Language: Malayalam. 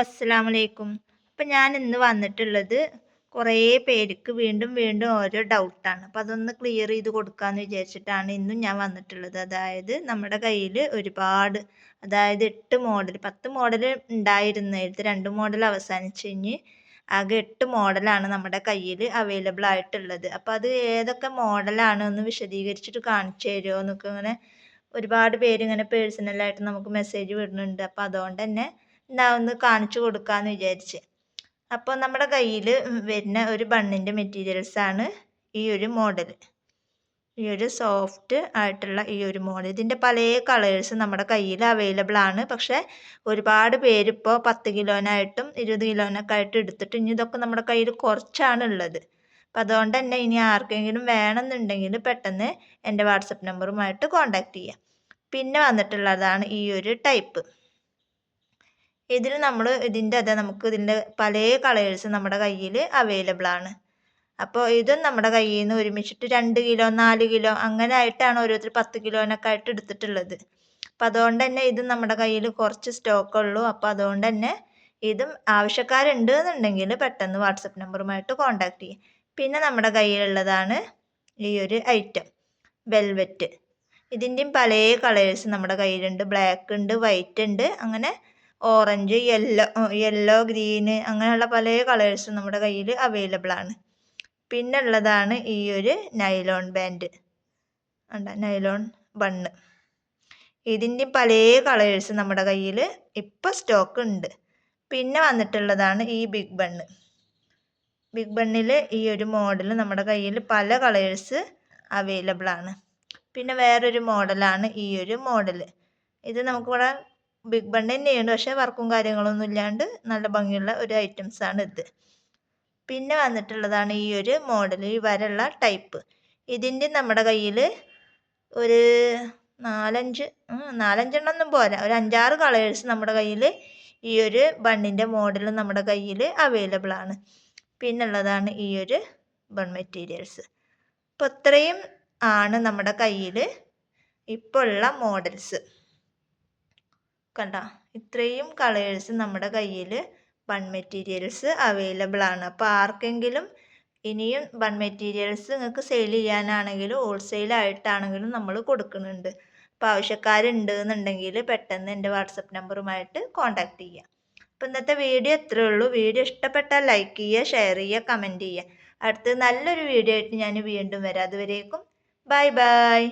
അസ്സാം അലൈക്കും അപ്പം ഞാൻ ഇന്ന് വന്നിട്ടുള്ളത് കുറേ പേർക്ക് വീണ്ടും വീണ്ടും ഓരോ ഡൗട്ടാണ് അപ്പം അതൊന്ന് ക്ലിയർ ചെയ്ത് കൊടുക്കാമെന്ന് വിചാരിച്ചിട്ടാണ് ഇന്നും ഞാൻ വന്നിട്ടുള്ളത്. അതായത് നമ്മുടെ കയ്യിൽ ഒരുപാട് അതായത് എട്ട് മോഡൽ പത്ത് മോഡൽ ഉണ്ടായിരുന്നതിൽ രണ്ട് മോഡൽ അവസാനിച്ച് കഴിഞ്ഞ് ആകെ എട്ട് മോഡലാണ് നമ്മുടെ കയ്യിൽ അവൈലബിൾ ആയിട്ടുള്ളത്. അപ്പം അത് ഏതൊക്കെ മോഡലാണ് ഒന്ന് വിശദീകരിച്ചിട്ട് കാണിച്ചു തരുമോ എന്നൊക്കെ ഇങ്ങനെ ഒരുപാട് പേര് ഇങ്ങനെ പേഴ്സണലായിട്ട് നമുക്ക് മെസ്സേജ് വിടുന്നുണ്ട്. അപ്പം അതുകൊണ്ട് തന്നെ എന്നാ ഒന്ന് കാണിച്ചു കൊടുക്കാമെന്ന് വിചാരിച്ച്. അപ്പോൾ നമ്മുടെ കയ്യിൽ വരുന്ന ഒരു ബണ്ണിന്റെ മെറ്റീരിയൽസാണ് ഈ ഒരു മോഡൽ ഈ ഒരു സോഫ്റ്റ് ആയിട്ടുള്ള ഈ ഒരു മോഡൽ ഇതിന്റെ പല കളേഴ്സ് നമ്മുടെ കയ്യിൽ അവൈലബിൾ ആണ്. പക്ഷേ ഒരുപാട് പേര് ഇപ്പോൾ പത്ത് കിലോനായിട്ടും ഇരുപത് കിലോനൊക്കെ ആയിട്ട് എടുത്തിട്ട് ഇനി ഇതൊക്കെ നമ്മുടെ കയ്യിൽ കുറച്ചാണ് ഉള്ളത്. അപ്പം അതുകൊണ്ട് തന്നെ ഇനി ആർക്കെങ്കിലും വേണമെന്നുണ്ടെങ്കിൽ പെട്ടെന്ന് എന്റെ വാട്സപ്പ് നമ്പറുമായിട്ട് കോൺടാക്റ്റ് ചെയ്യാം. പിന്നെ വന്നിട്ടുള്ളതാണ് ഈ ഒരു ടൈപ്പ് ഇതിൽ നമ്മൾ ഇതിന്റെ അതെ നമുക്ക് ഇതിന്റെ പല കളേഴ്സ് നമ്മുടെ കയ്യിൽ അവൈലബിൾ ആണ്. അപ്പോൾ ഇതും നമ്മുടെ കയ്യിൽ നിന്ന് ഒരുമിച്ചിട്ട് രണ്ട് കിലോ നാല് കിലോ അങ്ങനെ ആയിട്ടാണ് ഓരോരുത്തർ പത്ത് കിലോനൊക്കെ ആയിട്ട് എടുത്തിട്ടുള്ളത്. അപ്പോൾ അതുകൊണ്ട് തന്നെ ഇത് നമ്മുടെ കയ്യിൽ കുറച്ച് സ്റ്റോക്ക് ഉള്ളൂ. അപ്പോൾ അതുകൊണ്ട് തന്നെ ഇതും ആവശ്യക്കാരുണ്ട് എന്നുണ്ടെങ്കിൽ പെട്ടെന്ന് വാട്സപ്പ് നമ്പറുമായിട്ട് കോൺടാക്ട് ചെയ്യും. പിന്നെ നമ്മുടെ കയ്യിലുള്ളതാണ് ഈ ഒരു ഐറ്റം വെൽവെറ്റ് ഇതിന്റെയും പല കളേഴ്സ് നമ്മുടെ കയ്യിലുണ്ട്. ബ്ലാക്ക് ഉണ്ട് വൈറ്റ് ഉണ്ട് അങ്ങനെ ഓറഞ്ച് യെല്ലോ യെല്ലോ ഗ്രീന് അങ്ങനെയുള്ള പല കളേഴ്സും നമ്മുടെ കയ്യിൽ അവൈലബിൾ ആണ്. പിന്നെ ഉള്ളതാണ് ഈ ഒരു നൈലോൺ ബാൻഡ് ഉണ്ട് നൈലോൺ ബണ്ണ് ഇതിന്റെ പല കളേഴ്സ് നമ്മുടെ കയ്യിൽ ഇപ്പോൾ സ്റ്റോക്ക് ഉണ്ട്. പിന്നെ വന്നിട്ടുള്ളതാണ് ഈ ബിഗ് ബണ്ണ് ബിഗ് ബണ്ണിൽ ഈ ഒരു മോഡൽ നമ്മുടെ കയ്യിൽ പല കളേഴ്സ് അവൈലബിൾ ആണ്. പിന്നെ വേറൊരു മോഡലാണ് ഈ ഒരു മോഡൽ ഇത് നമുക്കിവിടെ ബിഗ് ബൺ തന്നെയാണ്. പക്ഷേ വർക്കും കാര്യങ്ങളൊന്നും ഇല്ലാണ്ട് നല്ല ഭംഗിയുള്ള ഒരു ഐറ്റംസ് ആണ് ഇത്. പിന്നെ വന്നിട്ടുള്ളതാണ് ഈ ഒരു മോഡൽ ഈ വരള്ള ടൈപ്പ് ഇതിന്റെ നമ്മുടെ കയ്യിൽ ഒരു നാലഞ്ച് നാലഞ്ചെണ്ണൊന്നും പോരാ. ഒരു അഞ്ചാറ് കളേഴ്സ് നമ്മുടെ കയ്യിൽ ഈ ഒരു ബണ്ണിന്റെ മോഡൽ നമ്മുടെ കയ്യിൽ അവൈലബിൾ ആണ്. പിന്നുള്ളതാണ് ഈ ഒരു ബൺ മെറ്റീരിയൽസ് അപ്പോൾ ഇത്രയും ആണ് നമ്മുടെ കയ്യിൽ ഇപ്പോൾ ഉള്ള മോഡൽസ് കണ്ട ഇത്രയും കളേഴ്സ് നമ്മുടെ കയ്യിൽ വൺ മെറ്റീരിയൽസ് അവൈലബിൾ ആണ്. അപ്പോൾ ആർക്കെങ്കിലും ഇനിയും വൺ മെറ്റീരിയൽസ് നിങ്ങൾക്ക് സെയിൽ ചെയ്യാനാണെങ്കിലും ഹോൾസെയിലായിട്ടാണെങ്കിലും നമ്മൾ കൊടുക്കുന്നുണ്ട്. അപ്പോൾ ആവശ്യക്കാരുണ്ട് എന്നുണ്ടെങ്കിൽ പെട്ടെന്ന് എന്റെ വാട്സപ്പ് നമ്പറുമായിട്ട് കോൺടാക്റ്റ് ചെയ്യാം. അപ്പോൾ ഇന്നത്തെ വീഡിയോ ഇത്രയേ ഉള്ളൂ. വീഡിയോ ഇഷ്ടപ്പെട്ടാൽ ലൈക്ക് ചെയ്യുക ഷെയർ ചെയ്യുക കമന്റ് ചെയ്യുക. അടുത്ത് നല്ലൊരു വീഡിയോ ആയിട്ട് ഞാൻ വീണ്ടും വരാം. അതുവരേക്കും ബൈ ബൈ